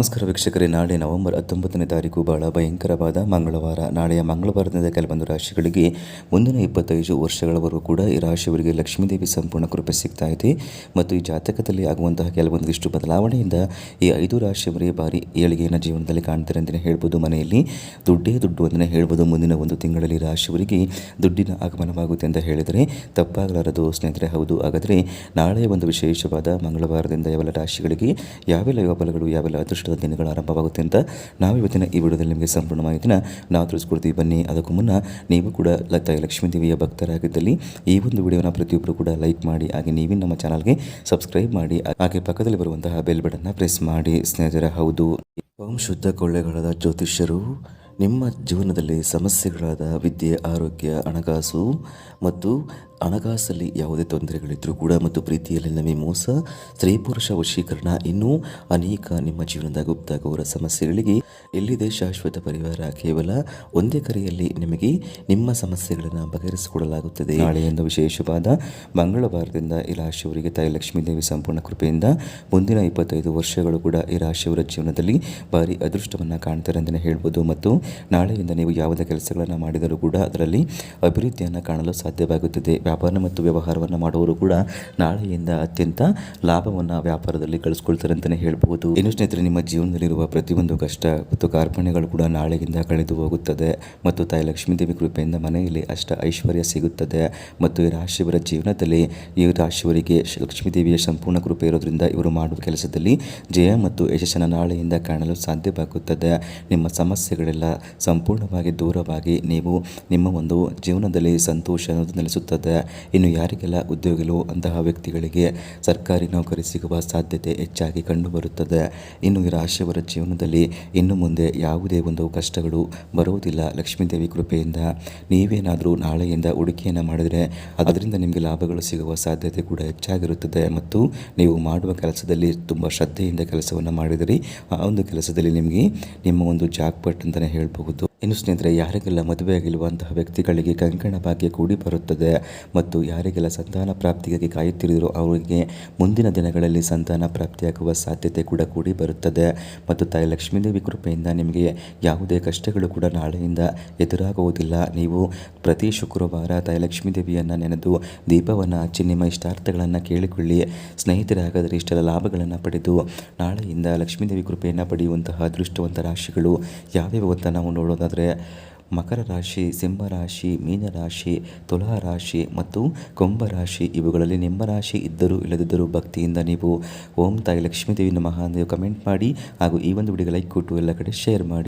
ನಮಸ್ಕಾರ ವೀಕ್ಷಕರೇ, ನಾಳೆ ನವೆಂಬರ್ ಹತ್ತೊಂಬತ್ತನೇ ತಾರೀಕು ಬಹಳ ಭಯಂಕರವಾದ ಮಂಗಳವಾರ. ನಾಳೆಯ ಮಂಗಳವಾರದಿಂದ ಕೆಲವೊಂದು ರಾಶಿಗಳಿಗೆ ಮುಂದಿನ ಇಪ್ಪತ್ತೈದು ವರ್ಷಗಳವರೆಗೂ ಕೂಡ ಈ ರಾಶಿಯವರಿಗೆ ಲಕ್ಷ್ಮೀದೇವಿ ಸಂಪೂರ್ಣ ಕೃಪೆ ಸಿಗ್ತಾ ಇದೆ. ಮತ್ತು ಈ ಜಾತಕದಲ್ಲಿ ಆಗುವಂತಹ ಕೆಲವೊಂದಿಷ್ಟು ಬದಲಾವಣೆಯಿಂದ ಈ ಐದು ರಾಶಿಯವರೇ ಭಾರಿ ಏಳಿಗೆಯನ್ನು ಜೀವನದಲ್ಲಿ ಕಾಣ್ತಾರೆ ಅಂತಲೇ ಹೇಳ್ಬೋದು ಮನೆಯಲ್ಲಿ. ದುಡ್ಡೇ ದುಡ್ಡು ಅಂತಲೇ ಹೇಳ್ಬೋದು. ಮುಂದಿನ ಒಂದು ತಿಂಗಳಲ್ಲಿ ರಾಶಿಯವರಿಗೆ ದುಡ್ಡಿನ ಆಗಮನವಾಗುತ್ತೆ ಅಂತ ಹೇಳಿದರೆ ತಪ್ಪಾಗಲಾರದು. ಸ್ನೇಹಿತರೆ, ಹೌದು. ಹಾಗಾದರೆ ನಾಳೆ ಒಂದು ವಿಶೇಷವಾದ ಮಂಗಳವಾರದಿಂದ ಯಾವೆಲ್ಲ ರಾಶಿಗಳಿಗೆ, ಯಾವೆಲ್ಲ ಯೋಬಲಗಳು, ಯಾವೆಲ್ಲ ಯಾವೆಲ್ಲ ಅದೃಷ್ಟದ ದಿನಗಳು ಆರಂಭವಾಗುತ್ತೆ ಅಂತ ನಾವು ಇವತ್ತಿನ ಈ ವಿಡಿಯೋದಲ್ಲಿ ನಿಮಗೆ ಸಂಪೂರ್ಣ ಮಾಹಿತಿನ ನಾವು ತಿಳಿಸ್ಕೊಡ್ತೀವಿ. ಬನ್ನಿ, ಅದಕ್ಕೂ ಮುನ್ನ ನೀವು ಕೂಡ ತಾಯಿ ಲಕ್ಷ್ಮೀ ದೇವಿಯ ಭಕ್ತರಾಗಿದ್ದಲ್ಲಿ ಈ ಒಂದು ವಿಡಿಯೋನ ಪ್ರತಿಯೊಬ್ಬರು ಕೂಡ ಲೈಕ್ ಮಾಡಿ, ಹಾಗೆ ನೀವೇ ನಮ್ಮ ಚಾನಲ್ಗೆ ಸಬ್ಸ್ಕ್ರೈಬ್ ಮಾಡಿ, ಹಾಗೆ ಪಕ್ಕದಲ್ಲಿ ಬರುವಂತಹ ಬೆಲ್ ಬಟನ್ನ ಪ್ರೆಸ್ ಮಾಡಿ. ಸ್ನೇಹಿತರ, ಹೌದು. ಓಂ ಶುದ್ಧ ಕೊಳ್ಳೆಗಳಾದ ಜ್ಯೋತಿಷ್ಯರು, ನಿಮ್ಮ ಜೀವನದಲ್ಲಿ ಸಮಸ್ಯೆಗಳಾದ ವಿದ್ಯೆ, ಆರೋಗ್ಯ, ಹಣಕಾಸು ಮತ್ತು ಹಣಕಾಸಲ್ಲಿ ಯಾವುದೇ ತೊಂದರೆಗಳಿದ್ದರೂ ಕೂಡ ಮತ್ತು ಪ್ರೀತಿಯಲ್ಲಿ ನಮಗೆ ಮೋಸ, ಸ್ತ್ರೀ ಪುರುಷ ವಶೀಕರಣ, ಇನ್ನೂ ಅನೇಕ ನಿಮ್ಮ ಜೀವನದ ಗುಪ್ತ ಗೌರವ ಸಮಸ್ಯೆಗಳಿಗೆ ಎಲ್ಲಿದೆ ಶಾಶ್ವತ ಪರಿವಾರ ಕೇವಲ ಒಂದೇ ಕರೆಯಲ್ಲಿ ನಿಮಗೆ ನಿಮ್ಮ ಸಮಸ್ಯೆಗಳನ್ನು ಬಗೆಹರಿಸಿಕೊಡಲಾಗುತ್ತದೆ. ನಾಳೆಯಿಂದ ವಿಶೇಷವಾದ ಮಂಗಳವಾರದಿಂದ ಈ ರಾಶಿಯವರಿಗೆ ತಾಯಿ ಲಕ್ಷ್ಮೀದೇವಿ ಸಂಪೂರ್ಣ ಕೃಪೆಯಿಂದ ಮುಂದಿನ ಇಪ್ಪತ್ತೈದು ವರ್ಷಗಳು ಕೂಡ ಈ ರಾಶಿಯವರ ಜೀವನದಲ್ಲಿ ಭಾರಿ ಅದೃಷ್ಟವನ್ನು ಕಾಣ್ತಾರೆ ಅಂತಲೇ ಹೇಳ್ಬೋದು. ಮತ್ತು ನಾಳೆಯಿಂದ ನೀವು ಯಾವುದೇ ಕೆಲಸಗಳನ್ನು ಮಾಡಿದರೂ ಕೂಡ ಅದರಲ್ಲಿ ಅಭಿವೃದ್ಧಿಯನ್ನು ಕಾಣಲು ಸಾಧ್ಯವಾಗುತ್ತದೆ. ವ್ಯಾಪಾರ ಮತ್ತು ವ್ಯವಹಾರವನ್ನು ಮಾಡುವವರು ಕೂಡ ನಾಳೆಯಿಂದ ಅತ್ಯಂತ ಲಾಭವನ್ನು ವ್ಯಾಪಾರದಲ್ಲಿ ಕಳಿಸ್ಕೊಳ್ತಾರೆ ಅಂತಲೇ ಹೇಳ್ಬೋದು ಇನ್ನು ಸ್ನೇಹಿತರೆ, ನಿಮ್ಮ ಜೀವನದಲ್ಲಿರುವ ಪ್ರತಿಯೊಂದು ಕಷ್ಟ ಮತ್ತು ಕಾರ್ಪಣ್ಯಗಳು ಕೂಡ ನಾಳೆಯಿಂದ ಕಳೆದು ಹೋಗುತ್ತದೆ ಮತ್ತು ತಾಯಿ ಲಕ್ಷ್ಮೀದೇವಿ ಕೃಪೆಯಿಂದ ಮನೆಯಲ್ಲಿ ಅಷ್ಟ ಐಶ್ವರ್ಯ ಸಿಗುತ್ತದೆ ಮತ್ತು ಈ ರಾಶಿಯವರ ಜೀವನದಲ್ಲಿ ಈ ರಾಶಿಯವರಿಗೆ ಲಕ್ಷ್ಮೀ ಲಕ್ಷ್ಮೀದೇವಿಯ ಸಂಪೂರ್ಣ ಕೃಪೆ ಇರೋದ್ರಿಂದ ಇವರು ಮಾಡುವ ಕೆಲಸದಲ್ಲಿ ಜಯ ಮತ್ತು ಯಶಸ್ಸನ್ನು ನಾಳೆಯಿಂದ ಕಾಣಲು ಸಾಧ್ಯವಾಗುತ್ತದೆ ನಿಮ್ಮ ಸಮಸ್ಯೆಗಳೆಲ್ಲ ಸಂಪೂರ್ಣವಾಗಿ ದೂರವಾಗಿ ನೀವು ನಿಮ್ಮ ಒಂದು ಜೀವನದಲ್ಲಿ ಸಂತೋಷ ನೆಲೆಸುತ್ತದೆ. ಇನ್ನು ಯಾರಿಗೆಲ್ಲ ಉದ್ಯೋಗಿಗಳು ಅಂತಹ ವ್ಯಕ್ತಿಗಳಿಗೆ ಸರ್ಕಾರಿ ನೌಕರಿ ಸಿಗುವ ಸಾಧ್ಯತೆ ಹೆಚ್ಚಾಗಿ ಕಂಡುಬರುತ್ತದೆ. ಇನ್ನು ರಾಶಿಯವರ ಜೀವನದಲ್ಲಿ ಇನ್ನು ಮುಂದೆ ಯಾವುದೇ ಒಂದು ಕಷ್ಟಗಳು ಬರುವುದಿಲ್ಲ. ಲಕ್ಷ್ಮೀದೇವಿ ಕೃಪೆಯಿಂದ ನೀವೇನಾದರೂ ನಾಳೆಯಿಂದ ಹೂಡಿಕೆಯನ್ನು ಮಾಡಿದರೆ ಅದರಿಂದ ನಿಮಗೆ ಲಾಭಗಳು ಸಿಗುವ ಸಾಧ್ಯತೆ ಕೂಡ ಹೆಚ್ಚಾಗಿರುತ್ತದೆ. ಮತ್ತು ನೀವು ಮಾಡುವ ಕೆಲಸದಲ್ಲಿ ತುಂಬ ಶ್ರದ್ಧೆಯಿಂದ ಕೆಲಸವನ್ನು ಮಾಡಿದರೆ. ಆ ಒಂದು ಕೆಲಸದಲ್ಲಿ ನಿಮಗೆ ನಿಮ್ಮ ಒಂದು ಜಾಕ್ಪಟ್ ಅಂತಲೇ ಹೇಳಬಹುದು. ಇನ್ನು ಸ್ನೇಹಿತರೆ, ಯಾರಿಗೆಲ್ಲ ಮದುವೆಯಾಗಿರುವಂತಹ ವ್ಯಕ್ತಿಗಳಿಗೆ ಕಂಕಣ ಭಾಗ್ಯ ಕೂಡಿ ಬರುತ್ತದೆ ಮತ್ತು ಯಾರಿಗೆಲ್ಲ ಸಂತಾನ ಪ್ರಾಪ್ತಿಗಾಗಿ ಕಾಯುತ್ತಿರುವುದರೋ ಅವರಿಗೆ ಮುಂದಿನ ದಿನಗಳಲ್ಲಿ ಸಂತಾನ ಪ್ರಾಪ್ತಿಯಾಗುವ ಸಾಧ್ಯತೆ ಕೂಡ ಕೂಡಿ ಬರುತ್ತದೆ. ಮತ್ತು ತಾಯಿ ಲಕ್ಷ್ಮೀದೇವಿ ಕೃಪೆಯಿಂದ ನಿಮಗೆ ಯಾವುದೇ ಕಷ್ಟಗಳು ಕೂಡ ನಾಳೆಯಿಂದ ಎದುರಾಗುವುದಿಲ್ಲ. ನೀವು ಪ್ರತಿ ಶುಕ್ರವಾರ ತಾಯಿ ಲಕ್ಷ್ಮೀದೇವಿಯನ್ನು ನೆನೆದು ದೀಪವನ್ನು ಹಚ್ಚಿ ನಿಮ್ಮ ಇಷ್ಟಾರ್ಥಗಳನ್ನು ಕೇಳಿಕೊಳ್ಳಿ. ಸ್ನೇಹಿತರಾಗಾದರೆ ಇಷ್ಟೆಲ್ಲ ಲಾಭಗಳನ್ನು ಪಡೆದು ನಾಳೆಯಿಂದ ಲಕ್ಷ್ಮೀದೇವಿ ಕೃಪೆಯನ್ನು ಪಡೆಯುವಂತಹ ಅದೃಷ್ಟವಂತ ರಾಶಿಗಳು ಯಾವ್ಯಾವು ಅಂತ ನಾವು ನೋಡೋದಾದರೆ ಮಕರ ರಾಶಿ, ಸಿಂಹ ರಾಶಿ, ಮೀನ ರಾಶಿ ತುಲಾ ರಾಶಿ ಮತ್ತು ಕುಂಭ ರಾಶಿ ಇವುಗಳಲ್ಲಿ ನಿಮ್ಮ ರಾಶಿ ಇದ್ದರೂ ಇಲ್ಲದಿದ್ದರೂ ಭಕ್ತಿಯಿಂದ ನೀವು ಓಂ ತಾಯಿ ಲಕ್ಷ್ಮೀದೇವಿ ನಮಃ ನೀವು ಕಮೆಂಟ್ ಮಾಡಿ ಹಾಗೂ ಈ ಒಂದು ವಿಡಿಯೋಗೆ ಲೈಕ್ ಕೊಟ್ಟು ಎಲ್ಲ ಕಡೆ ಶೇರ್ ಮಾಡಿ.